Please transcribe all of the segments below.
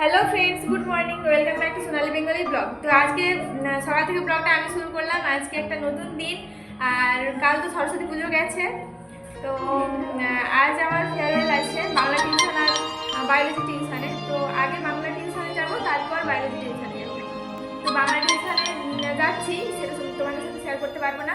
Hello friends good morning welcome back to Sonali Bengali blog তো আজকে সকাল থেকে ব্লগটা আমি শুরু করলাম। আজকে একটা নতুন দিন, আর কাল তো সরস্বতী পুজো গেছে। তো আজ আমার ফেয়ারওয়েল আছে, বাংলা টিউশন আর বায়োলজি টিউশনে। তো আগে বাংলা টিউশনে যাব, তারপর বায়োলজি টিউশনে যাব। তো বাংলা টিউশনে যাচ্ছি, সেটা তোমাদের সাথে শেয়ার করতে পারব না।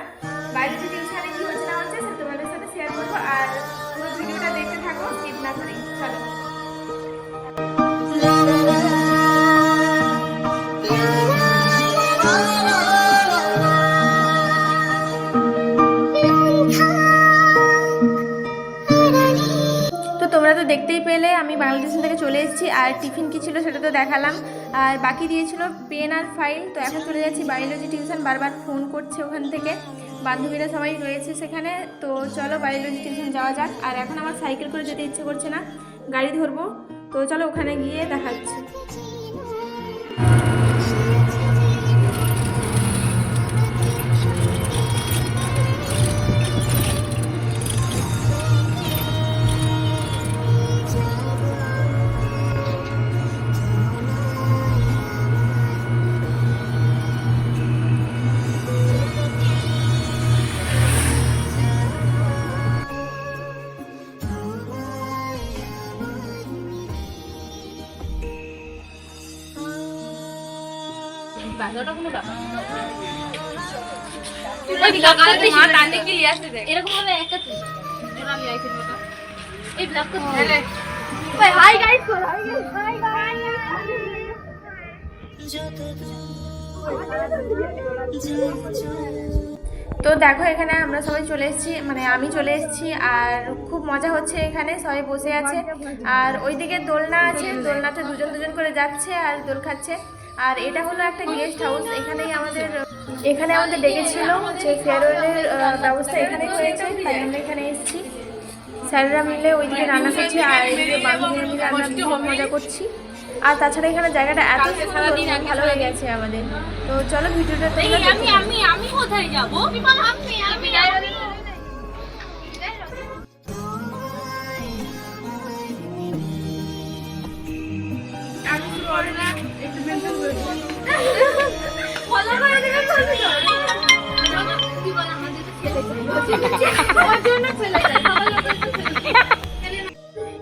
তো দেখতেই পেলে, আমি বাংলা টিউশন থেকে চলে এসেছি আর টিফিন কী ছিল সেটা তো দেখালাম। আর বাকি দিয়েছিল পেন আর ফাইল তো এখন চলে যাচ্ছি বায়োলজি টিউশন বারবার ফোন করছে ওখান থেকে। বান্ধবীরা সবাই রয়েছে সেখানে, তো চলো বায়োলজি টিউশন যাওয়া যাক। আর এখন আমার সাইকেল করে যেতে ইচ্ছে করছে না, গাড়ি ধরবো। তো চলো ওখানে গিয়ে দেখাচ্ছি। তো দেখো এখানে আমরা সবাই চলে এসেছি মানে আমি চলে এসেছি আর খুব মজা হচ্ছে এখানে, সবাই বসে আছে। আর ওইদিকে দোলনা আছে, দোলনাতে দুজন দুজন করে যাচ্ছে আর দোল খাচ্ছে। আর এটা হলো একটা গেস্ট হাউস এখানেই আমাদের এখানে আমাদের ডেকেছিল যে ফেয়ারওয়েলের ব্যবস্থা এখানেই হয়েছে তাই আমরা এখানে এসেছি। স্যাররা মিলে ওইদিকে রান্না করছে আর এইদিকে বান্ধবীরা মিলে আমরা মজা করছি। আর তাছাড়া এখানে জায়গাটা এত সুন্দর, ভালো হয়ে গেছে আমাদের। তো চলো ভিডিওটা আমি আমি আমি কোথায় যাব? আমি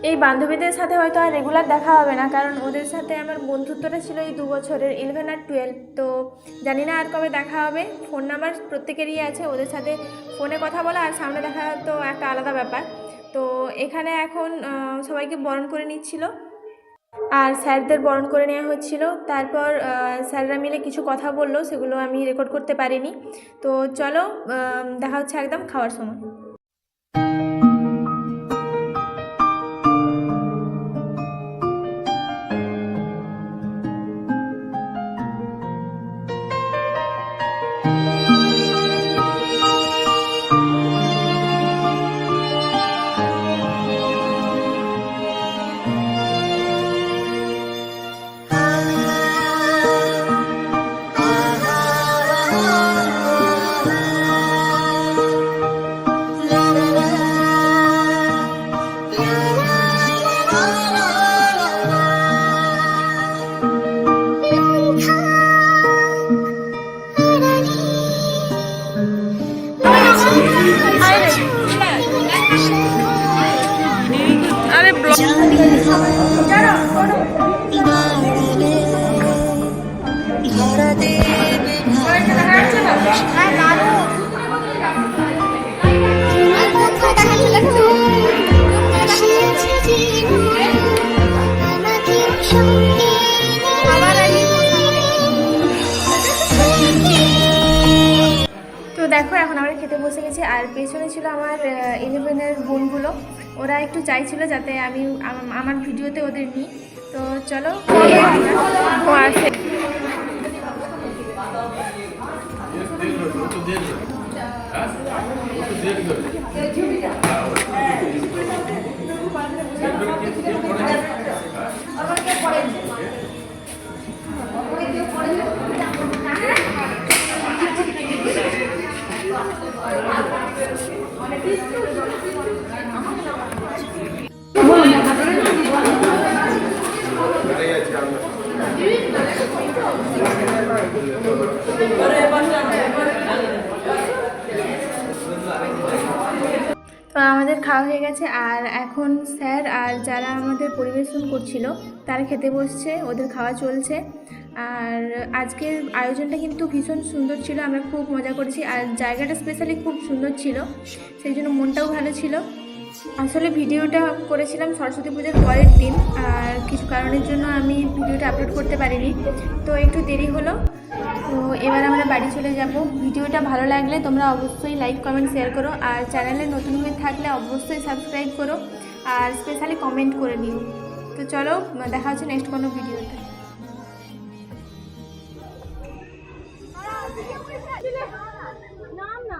এই বান্ধবীদের সাথে হয়তো আর রেগুলার দেখা হবে না, কারণ ওদের সাথে আমার বন্ধুত্বটা ছিল এই দু বছরের ইলেভেন আর টুয়েলভ তো জানি না আর কবে দেখা হবে। ফোন নাম্বার প্রত্যেকেরই আছে, ওদের সাথে ফোনে কথা বলা আর সামনে দেখা তো একটা আলাদা ব্যাপার। তো এখানে এখন সবাইকে বরণ করে নিচ্ছিল। আর স্যারদের বরণ করে নেওয়া হচ্ছিল। তারপর স্যাররা মিলে কিছু কথা বলল, সেগুলো আমি রেকর্ড করতে পারিনি। তো চলো দেখা হচ্ছে একদম খাওয়ার সময়। তো দেখো, এখন আমরা খেতে বসে গেছি। আর পেছনে ছিল আমার ইলেভেনের বোনগুলো। ওরা একটু চাইছিল যাতে আমি আমার ভিডিওতে ওদের নিই। তো চলো ও তো আমাদের খাওয়া হয়ে গেছে আর এখন স্যার আর যারা আমাদের পরিবেশন করছিল, তারা খেতে বসছে, ওদের খাওয়া চলছে। আর আজকের আয়োজনটা কিন্তু ভীষণ সুন্দর ছিল, আমরা খুব মজা করেছি। আর জায়গাটা স্পেশালি খুব সুন্দর ছিল, সেই জন্য মনটাও ভালো ছিল। আসলে ভিডিওটা করেছিলাম সরস্বতী পুজোর পরের দিন, আর কিছু কারণের জন্য আমি ভিডিওটা আপলোড করতে পারিনি। তো একটু দেরি হলো তো এবার আমরা বাড়ি চলে যাব। ভিডিওটা ভালো লাগলে তোমরা অবশ্যই লাইক কমেন্ট শেয়ার করো। আর চ্যানেলে নতুন হয়ে থাকলে অবশ্যই সাবস্ক্রাইব করো। আর স্পেশালি কমেন্ট করে নিও। তো চলো দেখা হচ্ছে নেক্সট কোনো ভিডিওতে। নাম না।